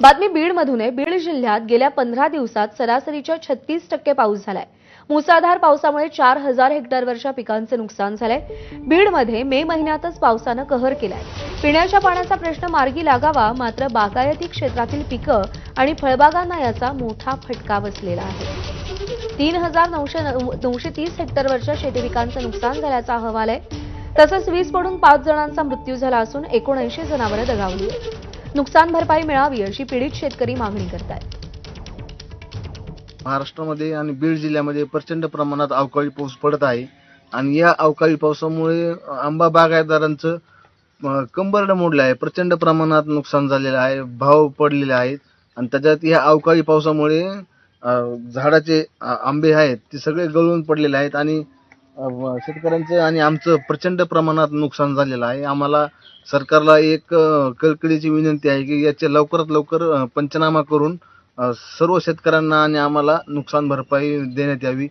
बातमी बीडमधून आहे. बीड जिल्ह्यात गेल्या पंधरा दिवसात सरासरीच्या छत्तीस टक्के पाऊस झालाय. मुसळधार पावसामुळे चार हजार हेक्टरवरच्या पिकांचं नुकसान झालंय. बीडमध्ये मे महिन्यातच पावसानं कहर केलाय. पिण्याच्या पाण्याचा प्रश्न मार्गी लागावा मात्र बागायती क्षेत्रातील पिकं आणि फळबागांना याचा मोठा फटका बसलेला आहे. तीन हजार नऊशे नऊशे तीस हेक्टरवरच्या शेती पिकांचं नुकसान झाल्याचा अहवाल आहे. तसंच वीज पडून पाच जणांचा मृत्यू झाला असून एकोणऐंशी जनावरं दगावली. नुकसान भरपाई मिळावी अशी पीडित शेतकरी मागणी करतायत. महाराष्ट्रामध्ये आणि बीड जिल्ह्यामध्ये प्रचंड प्रमाणात अवकाळी पाऊस पडत आहे. आणि या अवकाळी पावसामुळे आंबा बागायतदारांचं कंबरड कंबरडं मोडलं आहे. प्रचंड प्रमाणात नुकसान झालेलं आहे भाव पडलेले आहेत. आणि त्याच्यात या अवकाळी पावसामुळे झाडाचे आंबे आहेत ते सगळे गळून पडलेले आहेत. आणि अं, शेतकऱ्यांचं आणि आमचं प्रचंड प्रमाणात नुकसान झालेलं आहे. आम्हाला सरकारला एक अं, कळकळीची विनंती आहे की याचे लवकरात लवकर अं, पंचनामा करून सर्व शेतकऱ्यांना आणि आम्हाला नुकसान भरपाई देण्यात यावी.